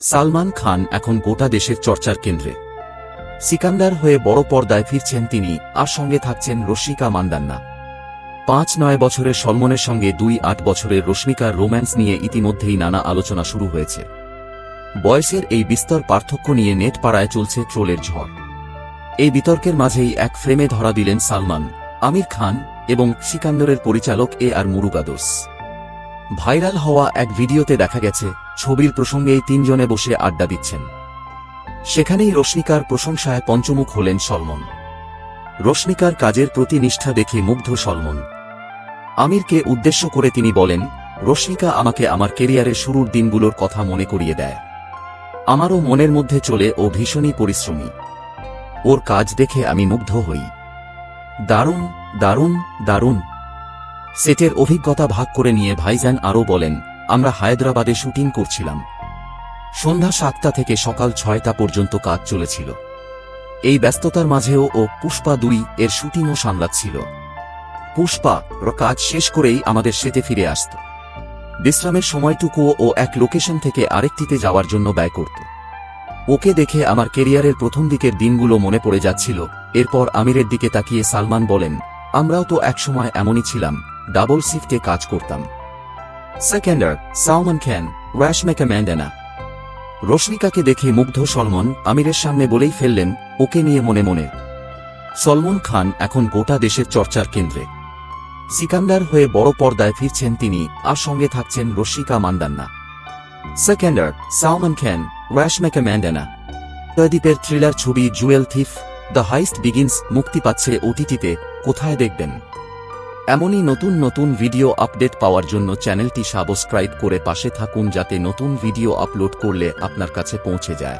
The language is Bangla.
সালমান খান এখন গোটা দেশের চর্চার কেন্দ্রে। সিকান্দার হয়ে বড় পর্দায় ফিরছেন তিনি আর সঙ্গে থাকছেন রশ্মিকা মান্দান্না। পাঁচ নয় বছরের সলমনের সঙ্গে দুই আট বছরের রশ্মিকার রোম্যান্স নিয়ে ইতিমধ্যেই নানা আলোচনা শুরু হয়েছে। বয়সের এই বিস্তর পার্থক্য নিয়ে নেট পাড়ায় চলছে ট্রোলের ঝড়। এই বিতর্কের মাঝেই এক ফ্রেমে ধরা দিলেন সালমান, আমির খান এবং সিকান্দরের পরিচালক এ আর মুরুগাদোস। ভাইরাল হওয়া এক ভিডিওতে দেখা গেছে, ছবির প্রসঙ্গে এই তিনজনে বসে আড্ডা দিচ্ছেন। সেখানেই রশ্মিকার প্রশংসায় পঞ্চমুখ হলেন সলমন। রশ্মিকার কাজের প্রতি নিষ্ঠা দেখে মুগ্ধ সলমন। আমিরকে উদ্দেশ্য করে তিনি বলেন, রশ্মিকা আমাকে আমার কেরিয়ারের শুরুর দিনগুলোর কথা মনে করিয়ে দেয়। আমারও মনের মধ্যে চলে ও ভীষণই পরিশ্রমী। ওর কাজ দেখে আমি মুগ্ধ হই। দারুণ দারুণ দারুণ। সেটের অভিজ্ঞতা ভাগ করে নিয়ে ভাইজান আরও বলেন, আমরা হায়দ্রাবাদে শুটিং করছিলাম। সন্ধ্যা সাতটা থেকে সকাল ছয়টা পর্যন্ত কাজ চলেছিল। এই ব্যস্ততার মাঝেও ও পুষ্পা দুই এর শুটিংও সামলাচ্ছিল। পুষ্পা, র কাজ শেষ করেই আমাদের সেটে ফিরে আসত। বিশ্রামের সময়টুকুও ও এক লোকেশন থেকে আরেকটিতে যাওয়ার জন্য ব্যয় করত। ওকে দেখে আমার কেরিয়ারের প্রথম দিকের দিনগুলো মনে পড়ে যাচ্ছিল। এরপর আমিরের দিকে তাকিয়ে সালমান বলেন, আমরাও তো একসময় এমনই ছিলাম। ডাবল শিফটে কাজ করতাম। সেকেন্ডার সালমান খান রাশমেকা ম্যান্ডানা রশ্মিকাকে দেখে মুগ্ধ সলমন আমিরের সামনে বলেই ফেললেন, ওকে নিয়ে মনে মনে। সলমন খান এখন গোটা দেশের চর্চার কেন্দ্রে। সিকান্দার হয়ে বড় পর্দায় ফিরছেন তিনি আর সঙ্গে থাকছেন রশ্মিকা মান্দান্না সেকেন্ডার সালমান খান রাশমেকা ম্যান্ডানা প্রদীপের থ্রিলার ছবি jewel thief the heist begins মুক্তি পাচ্ছে ওটিটিতে কোথায় দেখবেন? এমনই নতুন নতুন ভিডিও আপডেট পাওয়ার জন্য চ্যানেলটি সাবস্ক্রাইব করে পাশে থাকুন যাতে নতুন ভিডিও আপলোড করলে আপনার কাছে পৌঁছে যায়।